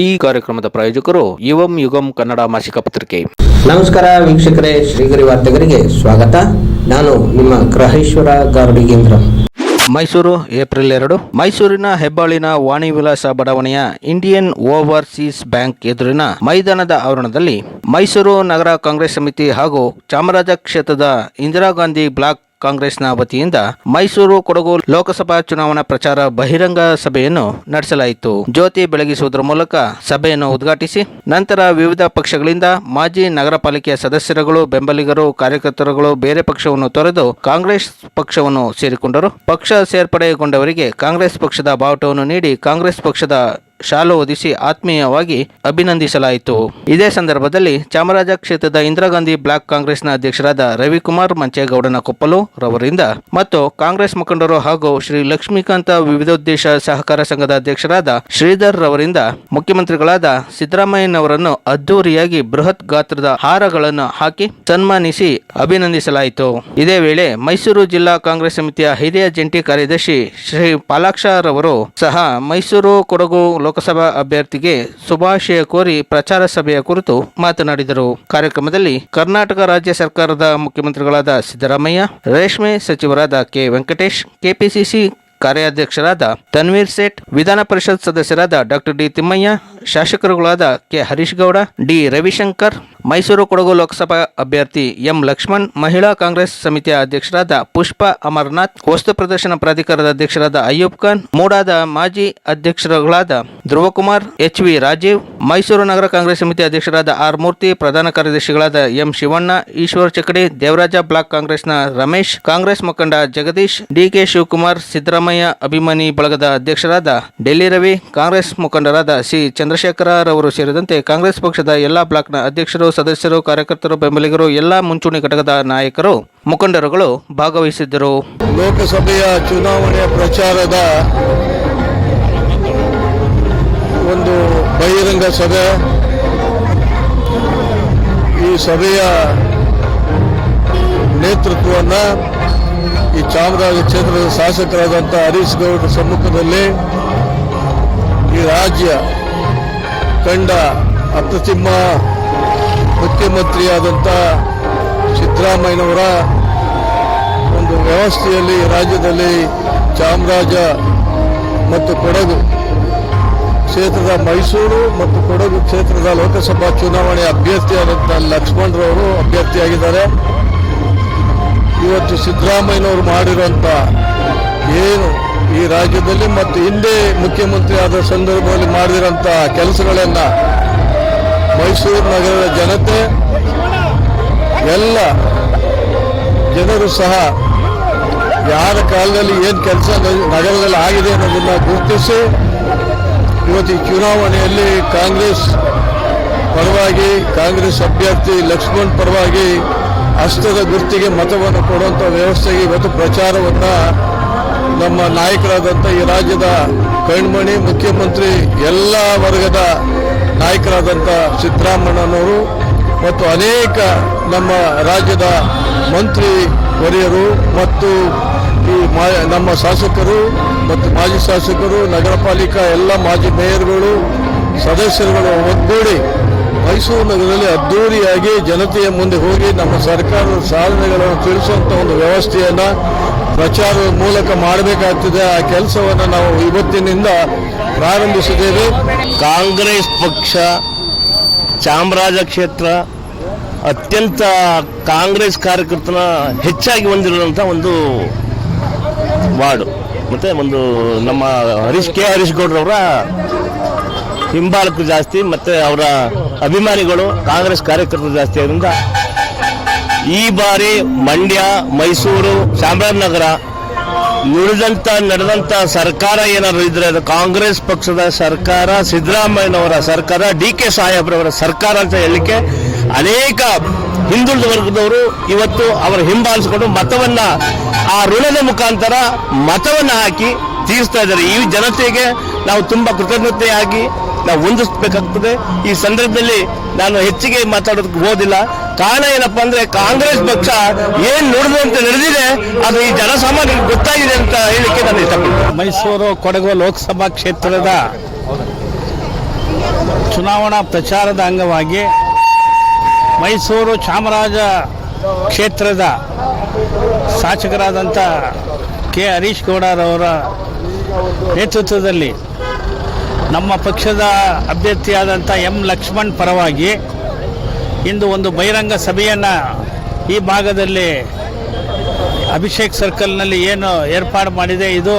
ಈ ಕಾರ್ಯಕ್ರಮದ ಪ್ರಾಯೋಜಕರು ಯುವಂ ಯುಗಂ ಕನ್ನಡ ಮಾಸಿಕ ಪತ್ರಿಕೆ. ನಮಸ್ಕಾರ ವೀಕ್ಷಕರೇ ಶ್ರೀಗರಿ ವಾರ್ತೆಗರಿಗೆ ಸ್ವಾಗತ. ನಾನು ನಿಮ್ಮ ಗ್ರಹೇಶ್ವರ ಗಾರ್ಡಿಗೇಂದ್ರ ಮೈಸೂರು ಏಪ್ರಿಲ್ ಎರಡು. ಮೈಸೂರಿನ ಹೆಬ್ಬಾಳಿನ ವಾಣಿ ವಿಲಾಸ ಬಡಾವಣೆಯ ಇಂಡಿಯನ್ ಓವರ್ಸೀಸ್ ಬ್ಯಾಂಕ್ ಎದುರಿನ ಮೈದಾನದ ಆವರಣದಲ್ಲಿ ಮೈಸೂರು ನಗರ ಕಾಂಗ್ರೆಸ್ ಸಮಿತಿ ಹಾಗೂ ಚಾಮರಾಜ ಕ್ಷೇತ್ರದ ಇಂದಿರಾ ಗಾಂಧಿ ಬ್ಲಾಕ್ ಕಾಂಗ್ರೆಸ್ನ ವತಿಯಿಂದ ಮೈಸೂರು ಕೊಡಗು ಲೋಕಸಭಾ ಚುನಾವಣಾ ಪ್ರಚಾರ ಬಹಿರಂಗ ಸಭೆಯನ್ನು ನಡೆಸಲಾಯಿತು. ಜ್ಯೋತಿ ಬೆಳಗಿಸುವುದರ ಮೂಲಕ ಸಭೆಯನ್ನು ಉದ್ಘಾಟಿಸಿ ನಂತರ ವಿವಿಧ ಪಕ್ಷಗಳಿಂದ ಮಾಜಿ ನಗರ ಪಾಲಿಕೆಯ ಸದಸ್ಯರುಗಳು, ಬೆಂಬಲಿಗರು, ಕಾರ್ಯಕರ್ತರುಗಳು ಬೇರೆ ಪಕ್ಷವನ್ನು ತೊರೆದು ಕಾಂಗ್ರೆಸ್ ಪಕ್ಷವನ್ನು ಸೇರಿಕೊಂಡರು. ಪಕ್ಷ ಸೇರ್ಪಡೆಗೊಂಡವರಿಗೆ ಕಾಂಗ್ರೆಸ್ ಪಕ್ಷದ ಬಾವುಟವನ್ನು ನೀಡಿ ಕಾಂಗ್ರೆಸ್ ಪಕ್ಷದ ಶಾಲು ಹೊದಿಸಿ ಆತ್ಮೀಯವಾಗಿ ಅಭಿನಂದಿಸಲಾಯಿತು. ಇದೇ ಸಂದರ್ಭದಲ್ಲಿ ಚಾಮರಾಜ ಕ್ಷೇತ್ರದ ಇಂದಿರಾ ಗಾಂಧಿ ಬ್ಲಾಕ್ ಕಾಂಗ್ರೆಸ್ನ ಅಧ್ಯಕ್ಷರಾದ ರವಿಕುಮಾರ್ ಮಂಚೇಗೌಡನ ಕೊಪ್ಪಲು ರವರಿಂದ ಮತ್ತು ಕಾಂಗ್ರೆಸ್ ಮುಖಂಡರು ಹಾಗೂ ಶ್ರೀ ಲಕ್ಷ್ಮೀಕಾಂತ ವಿವಿಧೋದ್ದೇಶ ಸಹಕಾರ ಸಂಘದ ಅಧ್ಯಕ್ಷರಾದ ಶ್ರೀಧರ್ ರವರಿಂದ ಮುಖ್ಯಮಂತ್ರಿಗಳಾದ ಸಿದ್ದರಾಮಯ್ಯನವರನ್ನು ಅದ್ದೂರಿಯಾಗಿ ಬೃಹತ್ ಗಾತ್ರದ ಹಾರಗಳನ್ನು ಹಾಕಿ ಸನ್ಮಾನಿಸಿ ಅಭಿನಂದಿಸಲಾಯಿತು. ಇದೇ ವೇಳೆ ಮೈಸೂರು ಜಿಲ್ಲಾ ಕಾಂಗ್ರೆಸ್ ಸಮಿತಿಯ ಹಿರಿಯ ಜಂಟಿ ಕಾರ್ಯದರ್ಶಿ ಶ್ರೀ ಪಾಲಾಕ್ಷ ರವರು ಸಹ ಮೈಸೂರು ಕೊಡಗು ಲೋಕಸಭಾ ಅಭ್ಯರ್ಥಿಗೆ ಶುಭಾಶಯ ಕೋರಿ ಪ್ರಚಾರ ಸಭೆಯ ಕುರಿತು ಮಾತನಾಡಿದರು. ಕಾರ್ಯಕ್ರಮದಲ್ಲಿ ಕರ್ನಾಟಕ ರಾಜ್ಯ ಸರ್ಕಾರದ ಮುಖ್ಯಮಂತ್ರಿಗಳಾದ ಸಿದ್ದರಾಮಯ್ಯ, ರೇಷ್ಮೆ ಸಚಿವರಾದ ಕೆ ವೆಂಕಟೇಶ್, ಕೆಪಿಸಿಸಿ ಕಾರ್ಯಾಧ್ಯಕ್ಷರಾದ ತನ್ವೀರ್ ಸೇಠ್, ವಿಧಾನ ಪರಿಷತ್ ಸದಸ್ಯರಾದ ಡಾಕ್ಟರ್ ಡಿ ತಿಮ್ಮಯ್ಯ, ಶಾಸಕರುಗಳಾದ ಕೆ ಹರೀಶ್ ಗೌಡ, ಡಿ ರವಿಶಂಕರ್ ಮೈಸೂರು ಕೊಡಗು ಲೋಕಸಭಾ ಅಭ್ಯರ್ಥಿ ಎಂ ಲಕ್ಷ್ಮಣ್, ಮಹಿಳಾ ಕಾಂಗ್ರೆಸ್ ಸಮಿತಿಯ ಅಧ್ಯಕ್ಷರಾದ ಪುಷ್ಪ ಅಮರನಾಥ್, ವಸ್ತು ಪ್ರದರ್ಶನ ಪ್ರಾಧಿಕಾರದ ಅಧ್ಯಕ್ಷರಾದ ಅಯ್ಯೂಬ್ ಖಾನ್, ಮೂಡಾದ ಮಾಜಿ ಅಧ್ಯಕ್ಷರುಗಳಾದ ಧ್ರುವಕುಮಾರ್ ಎಚ್ ವಿ ರಾಜೀವ್, ಮೈಸೂರು ನಗರ ಕಾಂಗ್ರೆಸ್ ಸಮಿತಿ ಅಧ್ಯಕ್ಷರಾದ ಆರ್ ಮೂರ್ತಿ, ಪ್ರಧಾನ ಕಾರ್ಯದರ್ಶಿಗಳಾದ ಎಂ ಶಿವಣ್ಣ, ಈಶ್ವರ್ ಚಕಡಿ ದೇವರಾಜ ಬ್ಲಾಕ್ ಕಾಂಗ್ರೆಸ್ನ ರಮೇಶ್, ಕಾಂಗ್ರೆಸ್ ಮುಖಂಡ ಜಗದೀಶ್, ಡಿಕೆ ಶಿವಕುಮಾರ್, ಸಿದ್ದರಾಮಯ್ಯ ಅಭಿಮಾನಿ ಬಳಗದ ಅಧ್ಯಕ್ಷರಾದ ಡೆಲ್ಲಿ ರವಿ, ಕಾಂಗ್ರೆಸ್ ಮುಖಂಡರಾದ ಸಿ ಚಂದ್ರಶೇಖರ ರವರು ಸೇರಿದಂತೆ ಕಾಂಗ್ರೆಸ್ ಪಕ್ಷದ ಎಲ್ಲಾ ಬ್ಲಾಕ್ನ ಅಧ್ಯಕ್ಷರು ಸದಸ್ಯರು, ಕಾರ್ಯಕರ್ತರು, ಬೆಂಬಲಿಗರು, ಎಲ್ಲ ಮುಂಚೂಣಿ ಘಟಕದ ನಾಯಕರು, ಮುಖಂಡರುಗಳು ಭಾಗವಹಿಸಿದ್ದರು. ಲೋಕಸಭೆಯ ಚುನಾವಣೆಯ ಪ್ರಚಾರದ ಒಂದು ಬಹಿರಂಗ ಸಭೆ. ಈ ಸಭೆಯ ನೇತೃತ್ವವನ್ನು ಈ ಚಾಮರಾಜ ಕ್ಷೇತ್ರದ ಶಾಸಕರಾದಂಥ ಹರೀಶ್ ಗೌಡ ಸಮ್ಮುಖದಲ್ಲಿ ಈ ರಾಜ್ಯ ಕಂಡ ಅಪ್ರತಿಮ ಮುಖ್ಯಮಂತ್ರಿಯಾದಂಥ ಸಿದ್ದರಾಮಯ್ಯನವರ ಒಂದು ವ್ಯವಸ್ಥೆಯಲ್ಲಿ ರಾಜ್ಯದಲ್ಲಿ ಚಾಮರಾಜ ಮತ್ತು ಕೊಡಗು ಕ್ಷೇತ್ರದ ಮೈಸೂರು ಮತ್ತು ಕೊಡಗು ಕ್ಷೇತ್ರದ ಲೋಕಸಭಾ ಚುನಾವಣೆ ಅಭ್ಯರ್ಥಿಯಾದಂಥ ಲಕ್ಷ್ಮಣರವರು ಅಭ್ಯರ್ಥಿಯಾಗಿದ್ದಾರೆ. ಇವತ್ತು ಸಿದ್ದರಾಮಯ್ಯನವರು ಮಾಡಿರುವಂಥ ಏನು ಈ ರಾಜ್ಯದಲ್ಲಿ ಮತ್ತು ಹಿಂದೆ ಮುಖ್ಯಮಂತ್ರಿ ಆದ ಸಂದರ್ಭದಲ್ಲಿ ಮಾಡಿರೋಂಥ ಕೆಲಸಗಳನ್ನು ಮೈಸೂರು ನಗರದ ಜನತೆ, ಎಲ್ಲ ಜನರು ಸಹ ಯಾರ ಕಾಲದಲ್ಲಿ ಏನು ಕೆಲಸ ನಗರದಲ್ಲಿ ಆಗಿದೆ ಅನ್ನೋದನ್ನು ಗುರುತಿಸಿ, ಇವತ್ತು ಈ ಚುನಾವಣೆಯಲ್ಲಿ ಕಾಂಗ್ರೆಸ್ ಪರವಾಗಿ, ಕಾಂಗ್ರೆಸ್ ಅಭ್ಯರ್ಥಿ ಲಕ್ಷ್ಮಣ್ ಪರವಾಗಿ ಅಷ್ಟದ ಗುರ್ತಿಗೆ ಮತವನ್ನು ಕೊಡುವಂಥ ವ್ಯವಸ್ಥೆಗೆ ಇವತ್ತು ಪ್ರಚಾರವನ್ನು ನಮ್ಮ ನಾಯಕರಾದಂಥ ಈ ರಾಜ್ಯದ ಕಣ್ಮಣಿ ಮುಖ್ಯಮಂತ್ರಿ ಎಲ್ಲ ವರ್ಗದ ನಾಯಕರಾದಂಥ ಸಿದ್ದರಾಮಣ್ಣನವರು ಮತ್ತು ಅನೇಕ ನಮ್ಮ ರಾಜ್ಯದ ಮಂತ್ರಿ ವರಿಯರು ಮತ್ತು ಈ ನಮ್ಮ ಶಾಸಕರು ಮತ್ತು ಮಾಜಿ ಶಾಸಕರು, ನಗರ ಪಾಲಿಕಾ ಎಲ್ಲ ಮಾಜಿ ಮೇಯರ್ಗಳು, ಸದಸ್ಯರುಗಳು ಒಗ್ಗೂಡಿ ಮೈಸೂರು ನಗರದಲ್ಲಿ ಅದ್ದೂರಿಯಾಗಿ ಜನತೆಯ ಮುಂದೆ ಹೋಗಿ ನಮ್ಮ ಸರ್ಕಾರದ ಸಾಧನೆಗಳನ್ನು ತಿಳಿಸುವಂಥ ಒಂದು ವ್ಯವಸ್ಥೆಯನ್ನು ಪ್ರಚಾರದ ಮೂಲಕ ಮಾಡಬೇಕಾಗ್ತದೆ ಆ ಕೆಲಸವನ್ನು ನಾವು ಇವತ್ತಿನಿಂದ ಪ್ರಾರಂಭಿಸಿದ್ದೇವೆ. ಕಾಂಗ್ರೆಸ್ ಪಕ್ಷ, ಚಾಮರಾಜ ಕ್ಷೇತ್ರ ಅತ್ಯಂತ ಕಾಂಗ್ರೆಸ್ ಕಾರ್ಯಕರ್ತನ ಹೆಚ್ಚಾಗಿ ಹೊಂದಿರುವಂಥ ಒಂದು ವಾರ್ಡು. ಮತ್ತು ಒಂದು ನಮ್ಮ ಹರೀಶ್, ಕೆ ಹರೀಶ್ ಗೌಡ್ರವರ ಹಿಂಬಾಲಕರು ಜಾಸ್ತಿ, ಮತ್ತು ಅವರ ಅಭಿಮಾನಿಗಳು ಕಾಂಗ್ರೆಸ್ ಕಾರ್ಯಕರ್ತರು ಜಾಸ್ತಿ ಆದ್ದರಿಂದ ಈ ಬಾರಿ ಮಂಡ್ಯ, ಮೈಸೂರು, ಚಾಮರಾಜನಗರ ನುಡಿದಂತ, ನಡೆದಂತ ಸರ್ಕಾರ ಏನಾದ್ರು ಇದ್ರೆ ಅದು ಕಾಂಗ್ರೆಸ್ ಪಕ್ಷದ ಸರ್ಕಾರ, ಸಿದ್ದರಾಮಯ್ಯನವರ ಸರ್ಕಾರ ಡಿ ಕೆ ಸಾಹೇಬ್ರವರ ಸರ್ಕಾರ ಅಂತ ಹೇಳಲಿಕ್ಕೆ ಅನೇಕ ಹಿಂದುಳಿದ ವರ್ಗದವರು ಇವತ್ತು ಅವರು ಹಿಂಬಾಲಿಸಿಕೊಂಡು ಮತವನ್ನ ಆ ಋಣದ ಮುಖಾಂತರ ಮತವನ್ನ ಹಾಕಿ ತೀರಿಸ್ತಾ ಇದ್ದಾರೆ. ಈ ಜನತೆಗೆ ನಾವು ತುಂಬಾ ಕೃತಜ್ಞತೆಯಾಗಿ ನಾವು ಹೊಂದಿಸ್ಬೇಕಾಗ್ತದೆ ಈ ಸಂದರ್ಭದಲ್ಲಿ ನಾನು ಹೆಚ್ಚಿಗೆ ಮಾತಾಡೋದಕ್ಕೆ ಹೋದಿಲ್ಲ. ಕಾರಣ ಏನಪ್ಪಾ ಅಂದ್ರೆ ಕಾಂಗ್ರೆಸ್ ಪಕ್ಷ ಏನ್ ಅಂತ ನಡೆದಿದೆ, ಅದು ಈ ಜನಸಾಮಾನ್ಯರಿಗೆ ಗೊತ್ತಾಗಿದೆ ಅಂತ ಹೇಳಿಕೆ ನಾನು ಇಷ್ಟಪಡ್ತೀನಿ. ಮೈಸೂರು ಕೊಡಗು ಲೋಕಸಭಾ ಕ್ಷೇತ್ರದ ಚುನಾವಣಾ ಪ್ರಚಾರದ ಅಂಗವಾಗಿ ಮೈಸೂರು ಚಾಮರಾಜ ಕ್ಷೇತ್ರದ ಶಾಸಕರಾದಂಥ ಕೆ ಹರೀಶ್ ಗೌಡರವರ ನೇತೃತ್ವದಲ್ಲಿ ನಮ್ಮ ಪಕ್ಷದ ಅಭ್ಯರ್ಥಿಯಾದಂಥ ಎಂ ಲಕ್ಷ್ಮಣ್ ಪರವಾಗಿ ಇಂದು ಒಂದು ಬಹಿರಂಗ ಸಭೆಯನ್ನು ಈ ಭಾಗದಲ್ಲಿ ಅಭಿಷೇಕ್ ಸರ್ಕಲ್ನಲ್ಲಿ ಏನು ಏರ್ಪಾಡು ಮಾಡಿದೆ, ಇದು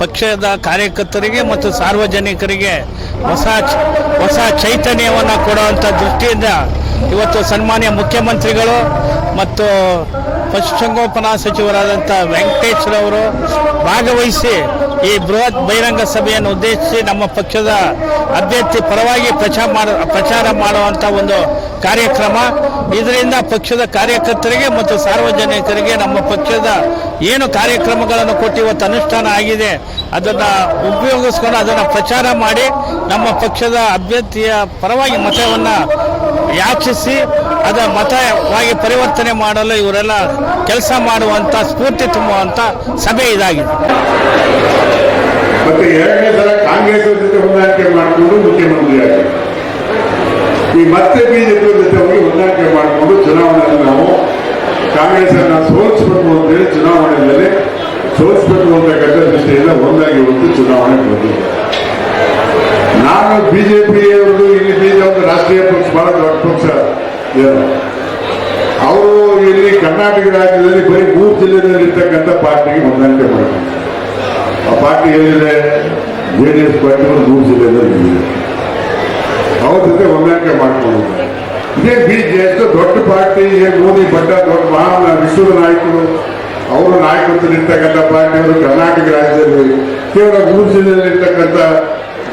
ಪಕ್ಷದ ಕಾರ್ಯಕರ್ತರಿಗೆ ಮತ್ತು ಸಾರ್ವಜನಿಕರಿಗೆ ಹೊಸ ಹೊಸ ಚೈತನ್ಯವನ್ನು ಕೊಡುವಂಥ ದೃಷ್ಟಿಯಿಂದ ಇವತ್ತು ಸನ್ಮಾನ್ಯ ಮುಖ್ಯಮಂತ್ರಿಗಳು ಮತ್ತು ಪಶುಸಂಗೋಪನಾ ಸಚಿವರಾದಂಥ ವೆಂಕಟೇಶ್ವರವರು ಭಾಗವಹಿಸಿ ಈ ಬೃಹತ್ ಬಹಿರಂಗ ಸಭೆಯನ್ನು ಉದ್ದೇಶಿಸಿ ನಮ್ಮ ಪಕ್ಷದ ಅಭ್ಯರ್ಥಿ ಪರವಾಗಿ ಪ್ರಚಾರ ಮಾಡ, ಪ್ರಚಾರ ಮಾಡುವಂಥ ಒಂದು ಕಾರ್ಯಕ್ರಮ. ಇದರಿಂದ ಪಕ್ಷದ ಕಾರ್ಯಕರ್ತರಿಗೆ ಮತ್ತು ಸಾರ್ವಜನಿಕರಿಗೆ ನಮ್ಮ ಪಕ್ಷದ ಏನು ಕಾರ್ಯಕ್ರಮಗಳನ್ನು ಕೊಟ್ಟು ಇವತ್ತು ಅನುಷ್ಠಾನ ಆಗಿದೆ, ಅದನ್ನು ಉಪಯೋಗಿಸ್ಕೊಂಡು ಅದನ್ನು ಪ್ರಚಾರ ಮಾಡಿ ನಮ್ಮ ಪಕ್ಷದ ಅಭ್ಯರ್ಥಿಯ ಪರವಾಗಿ ಮತವನ್ನು ಯಾಚಿಸಿ ಅದರ ಮತವಾಗಿ ಪರಿವರ್ತನೆ ಮಾಡಲು ಇವರೆಲ್ಲ ಕೆಲಸ ಮಾಡುವಂಥ ಸ್ಫೂರ್ತಿ ತುಂಬುವಂಥ ಸಭೆ ಇದಾಗಿದೆ. ಮತ್ತೆ ಎರಡನೇ ಸಲ ಕಾಂಗ್ರೆಸ್ ಜೊತೆ ಹೊಂದಾಣಿಕೆ ಮಾಡಿಕೊಂಡು ಮುಖ್ಯಮಂತ್ರಿ ಈ ಮತ್ತೆ ಬಿಜೆಪಿ ಜೊತೆ ಹೋಗಿ ಹೊಂದಾಣಿಕೆ ಮಾಡಿಕೊಂಡು ಚುನಾವಣೆಯಲ್ಲಿ ನಾವು ಕಾಂಗ್ರೆಸ್ ಅನ್ನ ಸೋಲಿಸಬೇಕು ಅಂತೇಳಿ ಚುನಾವಣೆಯಲ್ಲಿ ಸೋಲಿಸಬೇಕು ಅಂತಕ್ಕಂಥ ದೃಷ್ಟಿಯಿಂದ ಒಂದಾಗಿ ಒಂದು ಚುನಾವಣೆ ಬಂದಿದೆ. ನಾನು ಬಿಜೆಪಿ ರಾಷ್ಟ್ರೀಯ ಪಕ್ಷ ಬಹಳ ದೊಡ್ಡ ಪಕ್ಷ ಅವರು ಇಲ್ಲಿ ಕರ್ನಾಟಕ ರಾಜ್ಯದಲ್ಲಿ ಬರೀ ಮೂರು ಜಿಲ್ಲೆಯಲ್ಲಿ ಇರ್ತಕ್ಕಂಥ ಪಾರ್ಟಿಗೆ ಹೊಂದಾಣಿಕೆ ಮಾಡಿದ್ದಾರೆ ಆ ಪಾರ್ಟಿ ಏನಿದೆ? ಜೆ ಡಿ ಎಸ್ ಪಾರ್ಟಿ ಮೂರು ಜಿಲ್ಲೆಯಲ್ಲಿ ಇದೆ. ಅವ್ರ ಜೊತೆ ಹೊಂದಾಣಿಕೆ ಮಾಡಿಕೊಂಡಿದ್ದಾರೆ ಇದೇ ಬಿ ಜೆ ಎಸ್ ದೊಡ್ಡ ಪಾರ್ಟಿ ಏನ್ ಮೋದಿ ಬಡ್ಡ ದೊಡ್ಡ ಮಹಾನ್ ವಿಶ್ವದ ನಾಯಕರು. ಅವರು ಪಾರ್ಟಿ ಅವರು ಕರ್ನಾಟಕ ರಾಜ್ಯದಲ್ಲಿ ಕೇವಲ ಮೂರು ಜಿಲ್ಲೆಯಲ್ಲಿ ಇರ್ತಕ್ಕಂಥ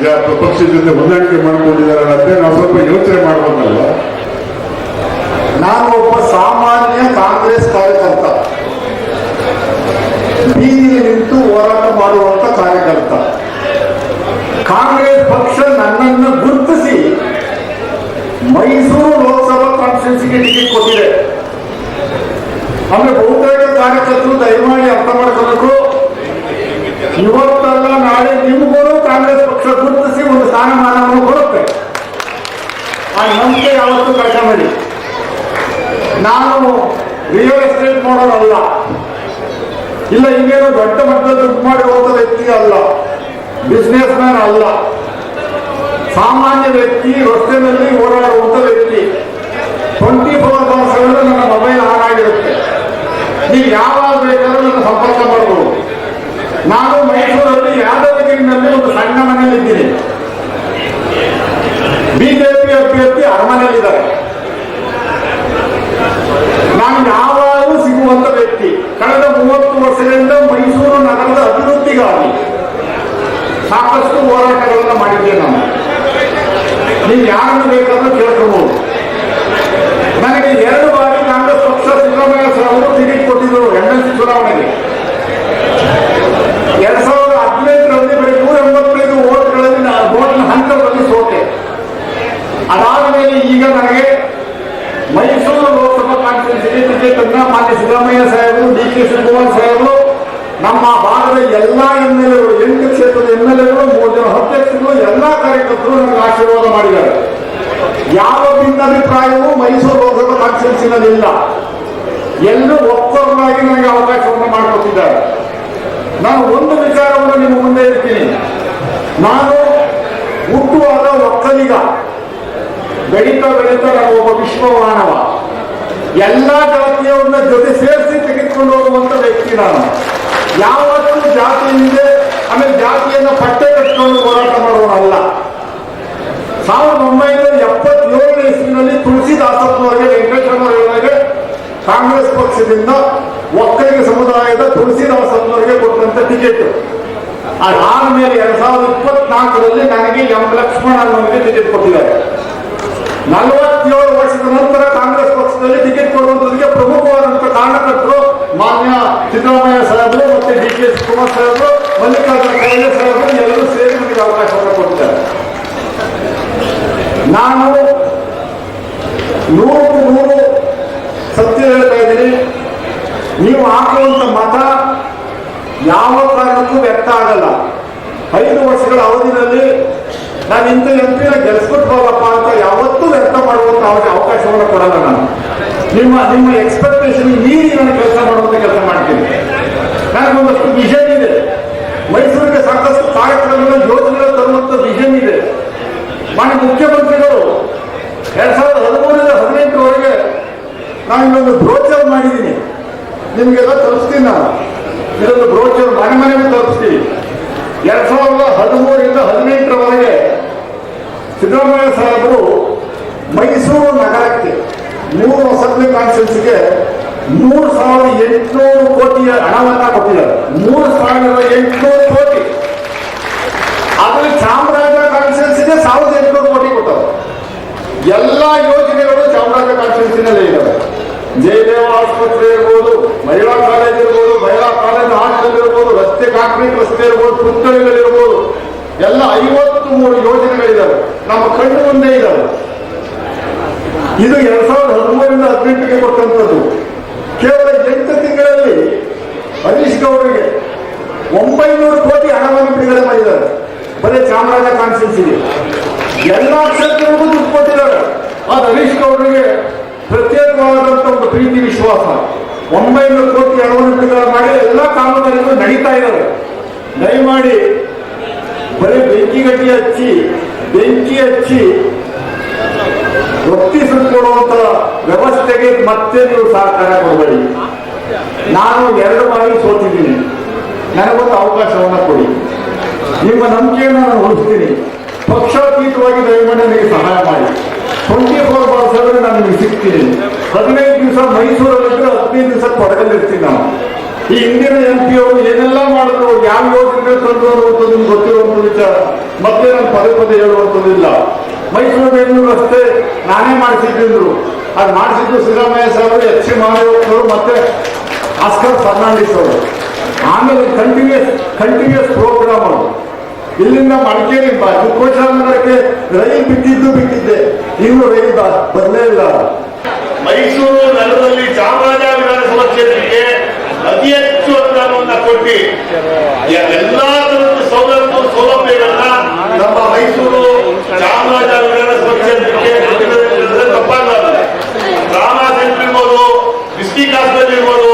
ಜ- ಪಕ್ಷದ ಜೊತೆ ಹೊಂದಾಣಿಕೆ ಮಾಡ್ಕೊಂಡಿದ್ದಾರೆ ನಾವು ಸ್ವಲ್ಪ ಯೋಚನೆ ಮಾಡಬೇಕಲ್ಲ. ನಾನು ಒಬ್ಬ ಸಾಮಾನ್ಯ ಕಾಂಗ್ರೆಸ್ ಕಾರ್ಯಕರ್ತ. ಬೀದಿಗೆ ನಿಂತು ಹೋರಾಟ ಮಾಡುವಂತ ಕಾರ್ಯಕರ್ತ. ಕಾಂಗ್ರೆಸ್ ಪಕ್ಷ ನನ್ನನ್ನು ಗುರುತಿಸಿ ಮೈಸೂರು ಲೋಕಸಭಾ ಕಾನ್ಸ್ಟಿಟ್ಯೂನ್ಸಿಗೆ ಟಿಕೆಟ್ ಕೊಟ್ಟಿದೆ. ಅಂದ್ರೆ ಬಹುತೇಕ ಕಾರ್ಯಕರ್ತರು ದಯಮಾಡಿ ಅರ್ಥ ಮಾಡ್ಕೋಬೇಕು. ಇವತ್ತಲ್ಲ ನಾಳೆ ನಿಮ್ಗೂ ಕಾಂಗ್ರೆಸ್ ಪಕ್ಷ ಗುರುತಿಸಿ ಒಂದು ಸ್ಥಾನಮಾನವನ್ನು ಕೊಡುತ್ತೆ. ಆ ನಂಬಿಕೆ ಯಾವತ್ತೂ ಕಳ್ಕೊಂಬೇಡಿ ನಾನು ರಿಯಲ್ ಎಸ್ಟೇಟ್ ಮಾಡೋನಲ್ಲ ಇಲ್ಲ, ಇನ್ನೇನು ದೊಡ್ಡ ಮಟ್ಟದ ದುಡ್ಡು ಮಾಡಿ ಹೋದ ವ್ಯಕ್ತಿ ಅಲ್ಲ. ಬಿಸ್ನೆಸ್ ಮ್ಯಾನ್ ಅಲ್ಲ. ಸಾಮಾನ್ಯ ವ್ಯಕ್ತಿ, ರಸ್ತೆಯಲ್ಲಿ ಓಡಾಡುವಂತ ವ್ಯಕ್ತಿ. ಟ್ವೆಂಟಿ ಫೋರ್ ಅವರ್ಸ್ ನನ್ನ ಮೊಬೈಲ್ ಆನ್ ಆಗಿರುತ್ತೆ ನೀವು ಯಾವಾಗ ಬೇಕಾದ್ರೂ ನನ್ನ ಸಂಪರ್ಕ ಮಾಡಬಹುದು ನಾನು ಮೈಸೂರಲ್ಲಿ ಯಾದಗಿರಿನಲ್ಲಿ ಒಂದು ಸಣ್ಣ ಮನೆಯಲ್ಲಿದ್ದೀನಿ ಬಿಜೆಪಿ ಅಭ್ಯರ್ಥಿ ಅರಮನೆಯಲ್ಲಿದ್ದಾರೆ ನಾನು ಯಾವಾಗಲೂ ಸಿಗುವಂತ ವ್ಯಕ್ತಿ ಕಳೆದ ಮೂವತ್ತು ವರ್ಷಗಳಿಂದ ಮೈಸೂರು ನಗರದ ಅಭಿವೃದ್ಧಿಗಾಗಿ ಸಾಕಷ್ಟು ಹೋರಾಟಗಳನ್ನು ಮಾಡಿದ್ದೇನೆ ನಾನು ನೀವು ಯಾರನ್ನು ಬೇಕಾದ್ರೂ ಕೇಳ್ಕೊಬಹುದು ನನಗೆ ಎರಡು ಬಾರಿ ಕಾಂಗ್ರೆಸ್ ಪಕ್ಷ ಸಿದ್ದರಾಮಯ್ಯ ಸರ್ ಅವರು ಟಿಕೆಟ್ ಕೊಟ್ಟಿದ್ದರು ಎಂ ಎಲ್ ಸಿ ಚುನಾವಣೆಗೆ. ಎರಡ್ ಸಾವಿರದ ಹದಿನೆಂಟರಲ್ಲಿ ಬರೀ ನೂರ ಎಂಬತ್ತೈದು ಓಟ್ಗಳಲ್ಲಿ ನಾನು ಓಟ್ನ ಹಂತದಲ್ಲಿ ಸೋತೆ. ಅದಾದ ಈಗ ನನಗೆ ಮೈಸೂರು ಲೋಕಸಭಾ ಕಾನ್ಸ್ಟಿಟ್ಯೂನ್ಸಿಗೆ ಟಿಕೆಟ್ ಅನ್ನ ಮಾನ್ಯ ಸಿದ್ದರಾಮಯ್ಯ ಸಾಹೇಬರು, ಡಿ ಕೆ ಶಿವಕುಮಾರ್ ಸಾಹೇಬರು, ನಮ್ಮ ಭಾಗದ ಎಲ್ಲಾ ಎಂ ಎಲ್ ಎಗಳು ಎಂಟು ಕ್ಷೇತ್ರದ ಎಂ ಎಲ್ ಎಗಳು ಮೂರು ಜನ ಅಧ್ಯಕ್ಷರು, ಎಲ್ಲಾ ಕಾರ್ಯಕರ್ತರು ನನಗೆ ಆಶೀರ್ವಾದ ಮಾಡಿದ್ದಾರೆ. ಯಾವ ಭಿನ್ನಾಭಿಪ್ರಾಯವೂ ಮೈಸೂರು ಲೋಕಸಭಾ ಕಾನ್ಸ್ಟಿಟ್ಯೂನ್ಸಿನಲ್ಲಿ ಎಲ್ಲೂ ಒಪ್ಪಂದಾಗಿ ನನಗೆ ಅವಕಾಶವನ್ನು ಮಾಡಿಕೊಟ್ಟಿದ್ದಾರೆ. ನಾನು ಒಂದು ವಿಚಾರವನ್ನು ನಿಮ್ಮ ಮುಂದೆ ಇರ್ತೀನಿ ನಾನು ಹುಟ್ಟುವಾದ ಒಕ್ಕಲಿಗ ಬೆಳೀತಾ ಬೆಳೀತಾ ನಾನು ಒಬ್ಬ ವಿಶ್ವಮಾನವ ಎಲ್ಲಾ ಜಾತಿಯವನ್ನ ಜೊತೆ ಸೇರಿಸಿ ತೆಗೆದುಕೊಂಡು ಹೋಗುವಂತ ವ್ಯಕ್ತಿ ನಾನು. ಯಾವತ್ತೂ ಜಾತಿ ಹಿಂದೆ ಆಮೇಲೆ ಜಾತಿಯನ್ನ ಪಟ್ಟೆ ಕಟ್ಟಿಕೊಂಡು ಹೋರಾಟ ಮಾಡುವವನಲ್ಲ ಸಾವಿರದ ಒಂಬೈನೂರ ಎಪ್ಪತ್ತೇಳನೇ ಪಕ್ಷದಿಂದ ಒಕ್ಕಲಿಗ ಸಮುದಾಯದ ತುಳಸಿದಾಸಪ್ಪನವರಿಗೆ ಕೊಟ್ಟಂತ ಟಿಕೆಟ್ ಅದಾದ್ಮೇಲೆ ಎರಡ್ ಸಾವಿರದ ಇಪ್ಪತ್ನಾಲ್ಕರಲ್ಲಿ ನನಗೆ ಎಂ ಲಕ್ಷ್ಮಣ ಅನ್ನೋರಿಗೆ ಟಿಕೆಟ್ ಕೊಟ್ಟಿದ್ದಾರೆ. ನಲವತ್ತೇಳು ವರ್ಷದ ನಂತರ ಕಾಂಗ್ರೆಸ್ ಪಕ್ಷದಲ್ಲಿ ಟಿಕೆಟ್ ಕೊಡುವಂತದಕ್ಕೆ ಪ್ರಮುಖವಾದಂತಹ ಕಾರಣಕರ್ತರು ಮಾನ್ಯ ಸಿದ್ದರಾಮಯ್ಯ ಸಾಹೇಬರು ಮತ್ತೆ ಡಿ ಕೆ ಶಿವಕುಮಾರ್ ಸಾಹೇಬರು, ಮಲ್ಲಿಕಾರ್ಜುನ ಖರ್ಗೆ ಸಾಹೇಬರು, ಎಲ್ಲರೂ ಸೇರಿ ನನಗೆ ಅವಕಾಶವನ್ನು ಕೊಟ್ಟಿದ್ದಾರೆ. ನಾನು ನೂರು ಮಾಡುವಂತ ಮತ ಯಾವ ಕಾರಣಕ್ಕೂ ವ್ಯಕ್ತ ಆಗಲ್ಲ. ಐದು ವರ್ಷಗಳ ಅವಧಿನಲ್ಲಿ ನಾನು ಇಂಥ ಎಂಪಿನ ಗೆಲ್ಸ್ಕೊಟ್ಬಲ್ಲಪ್ಪ ಅಂತ ಯಾವತ್ತೂ ವ್ಯಕ್ತ ಮಾಡುವಂತ ಅವರಿಗೆ ಅವಕಾಶವನ್ನು ಕೊಡಲ್ಲ ನಾನು. ನಿಮ್ಮ ನಿಮ್ಮ ಎಕ್ಸ್ಪೆಕ್ಟೇಷನ್ ಮೀರಿ ನಾನು ಕೆಲಸ ಮಾಡುವಂತ ಕೆಲಸ ಮಾಡ್ತೀನಿ. ನನಗೊಂದಷ್ಟು ವಿಷನ್ ಇದೆ. ಮೈಸೂರಿಗೆ ಸಾಕಷ್ಟು ಕಾರ್ಯಕ್ರಮಗಳ ಯೋಜನೆಗಳು ತರುವಂತ ವಿಷನ್ ಇದೆ. ಮಾನ್ಯ ಮುಖ್ಯಮಂತ್ರಿಗಳು, ಎರಡ್ ಸಾವಿರದ ಹದಿಮೂರರಿಂದ ಹದಿನೆಂಟರವರೆಗೆ ನಾನು ಇನ್ನೊಂದು ಬ್ರೋಚರ್ ಮಾಡಿದ್ದೀನಿ. ನಿಮಗೆಲ್ಲ ಸಾವಿರದ ಹದಿಮೂರರಿಂದ ಹದಿನೆಂಟರವರೆಗೆ ಸಿದ್ದರಾಮಯ್ಯ ಸಾಹೇಬರು ಮೈಸೂರು ನಗರಕ್ಕೆ, ಮೂರು ಅಸೆಂಬ್ಲಿ ಕಾನ್ಸ್ಟಿಟ್ಯೂನ್ಸಿಗೆ ಮೂರು ಸಾವಿರದ ಎಂಟುನೂರು ಕೋಟಿಯ ಹಣವನ್ನು ಕೊಟ್ಟಿದ್ದಾರೆ. ಮೂರು ಸಾವಿರದ ಎಂಟುನೂರು ಕೋಟಿ ಅದರಲ್ಲಿ ಚಾಮರಾಜ ಕಾನ್ಸ್ಟಿಟ್ಯೂನ್ಸಿಗೆ ಸಾವಿರದ ಎಂಟುನೂರು ಕೋಟಿ ಕೊಟ್ಟರು ಎಲ್ಲ ಯೋಜನೆಗಳು ಚಾಮರಾಜ ಕಾನ್ಸ್ಟಿಟ್ಯೂನ್ಸಿನಲ್ಲೇ ಇದ್ದಾವೆ ಜಯದೇವ ಆಸ್ಪತ್ರೆ ಇರ್ಬೋದು ಮಹಿಳಾ ಕಾಲೇಜ್ ಇರ್ಬೋದು ಮಹಿಳಾ ಕಾಲೇಜ್ ಹಾಸ್ಟೆಲ್ ಇರ್ಬೋದು ರಸ್ತೆ ಕಾಂಕ್ರೀಟ್ ರಸ್ತೆ ಇರ್ಬೋದು ಪುತ್ಥಳಿಗಳಿರ್ಬೋದು ಎಲ್ಲ ಐವತ್ತು ಮೂರು ಯೋಜನೆಗಳಿದ್ದಾವೆ ನಮ್ಮ ಕಣ್ಣು ಮುಂದೆ ಇದ್ದಾವೆ ಇದು ಎರಡ್ ಸಾವಿರದ ಹದಿಮೂರರಿಂದ ಕೊಟ್ಟಂತದ್ದು ಕೇವಲ ಎಂಟು ತಿಂಗಳಲ್ಲಿ ಹರೀಶ್ ಗೌಡರಿಗೆ ಒಂಬೈನೂರು ಕೋಟಿ ಹಣವನ್ನು ಬಿಡುಗಡೆ ಮಾಡಿದ್ದಾರೆ. ಬರೀ ಚಾಮರಾಜ ಕಾನ್ಸ್ಟಿಟ್ಯೂನ್ಸಿಗೆ ಎಲ್ಲಾ ಕ್ಷೇತ್ರಗಳಿಗೂ ದುಡ್ಡು ಕೊಟ್ಟಿದ್ದಾರೆ. ಆದ್ರೆ ಹರೀಶ್ ಗೌಡರಿಗೆ ಪ್ರತ್ಯೇಕವಾದಂತ ಒಂದು ಪ್ರೀತಿ, ವಿಶ್ವಾಸ. ಒಂಬೈನೂರು ಕೋಟಿ ಹಣವನ್ನು ಬಿಡುಗಡೆ ಮಾಡಿ ಎಲ್ಲಾ ಕಾಮಗಾರಿಗಳು ನಡೀತಾ ಇದ್ದಾರೆ ದಯಮಾಡಿ ಬರೀ ಬೆಂಕಿ ಗಟ್ಟಿ ಹಚ್ಚಿ, ಬೆಂಕಿ ಹಚ್ಚಿ ಒತ್ತಿಸಿಕೊಳ್ಳುವಂತ ವ್ಯವಸ್ಥೆಗೆ ಮತ್ತೆ ನೀವು ಸಹಕಾರ ಕೊಡಬೇಡಿ. ನಾನು ಎರಡು ಬಾರಿ ಸೋತಿದ್ದೀನಿ. ನನಗೊಂದು ಅವಕಾಶವನ್ನ ಕೊಡಿ. ನಿಮ್ಮ ನಂಬಿಕೆಯನ್ನು ನಾನು ಉಳಿಸ್ತೀನಿ. ಪಕ್ಷಾತೀತವಾಗಿ ದಯಮಾಡಿ ನನಗೆ ಸಹಾಯ ಮಾಡಿ. ಟ್ವೆಂಟಿ ಫೋರ್ ಅವರ್ಸ್ ಆದರೆ ನಾನು ನಿಮಗೆ ಸಿಗ್ತೀನಿ. ಹದಿನೈದು ದಿವಸ ಮೈಸೂರಲ್ಲಿದ್ದರೆ ಹದಿನೈದು ದಿವಸ ಕೊಡಗಲ್ಲಿರ್ತೀನಿ ನಾನು. ಈ ಹಿಂದಿನ ಎಂ ಪಿ ಅವರು ಏನೆಲ್ಲ ಮಾಡಿದ್ರು, ಯಾವ ಯೋಜನೆ ತಂದ್ರು ಅನ್ನುವಂಥದ್ದು ನಿಮ್ಗೆ ಗೊತ್ತಿರುವಂಥ ವಿಚಾರ. ಮತ್ತೆ ನಾನು ಪದೇ ಪದೇ ಹೇಳುವಂಥದ್ದಿಲ್ಲ ಮೈಸೂರು ಬೆಂಗಳೂರು ರಸ್ತೆ ನಾನೇ ಮಾಡಿಸಿದ್ರು ಅದು ಮಾಡಿಸಿದ್ದು ಸಿದ್ದರಾಮಯ್ಯ ಸಾಹೇಬರು, ಎಚ್ ಸಿ ಮಾಡೋರು ಮತ್ತೆ ಆಸ್ಕರ್ ಫರ್ನಾಂಡಿಸ್ ಅವರು. ಆಮೇಲೆ ಕಂಟಿನ್ಯೂಸ್ ಕಂಟಿನ್ಯೂಸ್ ಪ್ರೋಗ್ರಾಮ್ ಅವರು ಇಲ್ಲಿಂದ ಮಡಿಕೇರಿ ನಗರಕ್ಕೆ ರೈಲ್ ಬಿಟ್ಟಿದ್ದು ಬಿಟ್ಟಿದ್ದೆ ಇನ್ನು ರೈಲ್ ಬ- ಬಂದೇ ಇಲ್ಲ. ಮೈಸೂರು ನಗರದಲ್ಲಿ ಚಾಮರಾಜ ವಿಧಾನಸಭಾ ಕ್ಷೇತ್ರಕ್ಕೆ ಅತಿ ಹೆಚ್ಚು ಅನುದಾನವನ್ನ ಕೊಟ್ಟು. ಎಲ್ಲಾ ತರದ ಸೌಲಭ್ಯ, ಸೌಲಭ್ಯಗಳನ್ನ ನಮ್ಮ ಮೈಸೂರು ಚಾಮರಾಜನಗರ ವಿಧಾನಸಭಾ ಕ್ಷೇತ್ರಕ್ಕೆ ಕೊಟ್ಟಿರೋದ್ರಿಂದ ತಪ್ಪಾಗಲಾರದು ರಾಮ ಸೆಂಟರ್ ಇರ್ಬೋದು ಡಿಸ್ಟಿಕ್ ಹಾಸ್ಪಿಟಲ್ ಇರ್ಬೋದು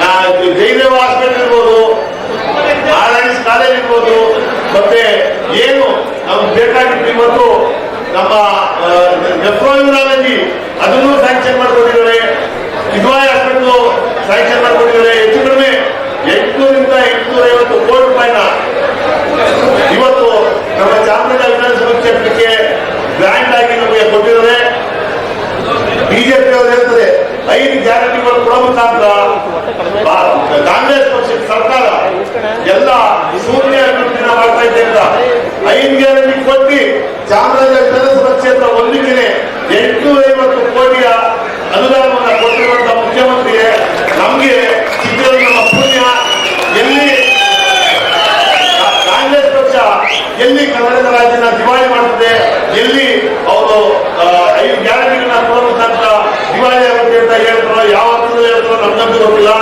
ಆ, ಜಯದೇವ ಹಾಸ್ಪಿಟಲ್ ಇರ್ಬೋದು ಆರ್ಎನ್ಎಸ್ ಕಾಲೇಜ್ ಇರ್ಬೋದು ಮತ್ತೆ ಏನು ನಮ್ಗೆ ಬೇಕಾಗಿತ್ತು ಇವತ್ತು ನಮ್ಮ ನೆಫ್ರೋಲಜಿ ಅದನ್ನು ಸ್ಯಾಂಕ್ಷನ್ ಮಾಡ್ಕೊಂಡಿದ್ದಾರೆ ಕಿದ್ವಾಯ್ ಹಾಸ್ಪಿಟಲ್ ಸ್ಯಾಂಕ್ಷನ್ ಮಾಡ್ಕೊಂಡಿದ್ದಾರೆ ಹೆಚ್ಚು ಕಡಿಮೆ ಎಂಟುನೂರಿಂದ ಎಂಟುನೂರ ಐವತ್ತು ಕೋಟಿ ರೂಪಾಯಿನ ಇವತ್ತು ನಮ್ಮ ಚಾಮರಾಜ ವಿಧಾನಸಭಾ ಕ್ಷೇತ್ರಕ್ಕೆ ಗ್ರ್ಯಾಂಡ್ ಆಗಿ ನಮಗೆ ಕೊಟ್ಟಿದ್ದಾರೆ ಬಿಜೆಪಿ ಅವರು ಹೇಳ್ತಾರೆ ಐದು ಗ್ಯಾರಂಟಿಗಳು ಕೊಡೋ ಮುಖಾಂತರ ಕಾಂಗ್ರೆಸ್ ಪಕ್ಷದ ಸರ್ಕಾರ ಎಲ್ಲ ಶೂನ್ಯ ಮಾಡ್ತಾ ಇದೆ ಅಂತ ಐದು ಗ್ಯಾರಂಟಿ ಕೊಟ್ಟು ಚಾಮರಾಜ ವಿಧಾನಸಭಾ ಕ್ಷೇತ್ರ ಒಂದಿಗೆ ಎಂಟು ಐವತ್ತು ಕೋಟಿಯ ಅನುದಾನವನ್ನು ಕೊಟ್ಟಿರುವಂತಹ ಮುಖ್ಯಮಂತ್ರಿಗೆ ನಮಗೆ ಸಿಕ್ಕಿರೋ ನಮ್ಮ ಪುಣ್ಯ. ಎಲ್ಲಿ ಕಾಂಗ್ರೆಸ್ ಪಕ್ಷ ಎಲ್ಲಿ ಕರ್ನಾಟಕ ರಾಜ್ಯನ ದಿವಾಳಿ ಮಾಡುತ್ತದೆ ಎಲ್ಲಿ ಅವರು ಐದು ಗ್ಯಾರಂಟಿಗಳನ್ನ ಕೊಡುವಂತ ದಿವಾಳಿ ಆಗುತ್ತೆ ಅಂತ ಹೇಳ್ತಾರೋ ಯಾವ ನಮ್ಗಂತೂ ಗೊತ್ತಿಲ್ಲ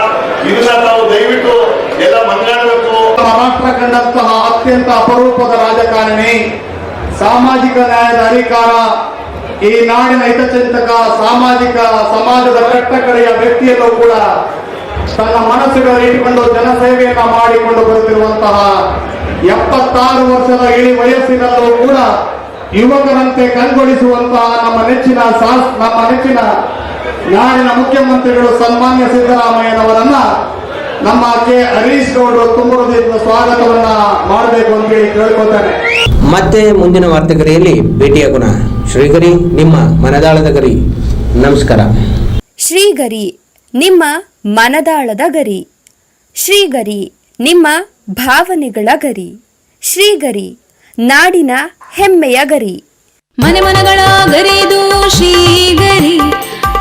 ಇದನ್ನ ತಾವು ದಯವಿಟ್ಟು ಎಲ್ಲ ಮಂಗಾಡಬೇಕು ಮಹಾರಾಷ್ಟ್ರ ಕಂಡಂತಹ ಅತ್ಯಂತ ಅಪರೂಪದ ರಾಜಕಾರಣಿ, ಸಾಮಾಜಿಕ ನ್ಯಾಯದ ಅಧಿಕಾರ, ಈ ನಾಡಿನ ಹಿತಚಿಂತಕ ಸಾಮಾಜಿಕ ಸಮಾಜದ ಕಟ್ಟಕಡೆಯ ವ್ಯಕ್ತಿಯಲ್ಲೂ ಕೂಡ ತನ್ನ ಮನಸ್ಸುಗಳಲ್ಲಿ ಇಟ್ಟುಕೊಂಡು ಜನಸೇವೆಯನ್ನ ಮಾಡಿಕೊಂಡು ಬರುತ್ತಿರುವಂತಹ ಎಪ್ಪತ್ತಾರು ವರ್ಷದ ಇಳಿ ವಯಸ್ಸಿನಲ್ಲೂ ಕೂಡ ಯುವಕರಂತೆ ಕಣ್ಗೊಳಿಸುವಂತಹ ನಮ್ಮ ನೆಚ್ಚಿನ ನಮ್ಮ ನೆಚ್ಚಿನ ನಾಡಿನ ಮುಖ್ಯಮಂತ್ರಿಗಳು ಸನ್ಮಾನ್ಯ ಸಿದ್ದರಾಮಯ್ಯನವರನ್ನ ನಮ್ಮ ಕೆ ಹರೀಶ್ ಗೌಡರು ತುಂಬ ಹೃದಯದ ಸ್ವಾಗತವನ್ನ ಮಾಡಬೇಕು ಅಂತ ಹೇಳಿ ಕೇಳ್ಕೊತಾರೆ ಮತ್ತೆ ಮುಂದಿನ ವಾರ್ತೆಗರಿಯಲ್ಲಿ ಭೇಟಿಯಾಗೋಣ ಶ್ರೀಗರಿ ನಿಮ್ಮ ಮನದಾಳದ ಗರಿ. ನಮಸ್ಕಾರ. ಶ್ರೀಗರಿ ನಿಮ್ಮ ಮನದಾಳದ ಗರಿ. ಶ್ರೀಗರಿ ನಿಮ್ಮ ಭಾವನೆಗಳ ಗರಿ. ಶ್ರೀಗರಿ ನಾಡಿನ ಹೆಮ್ಮೆಯ ಗರಿ. ಮನೆ ಮನಗಳ ಗರಿದು ಶ್ರೀಗರಿ.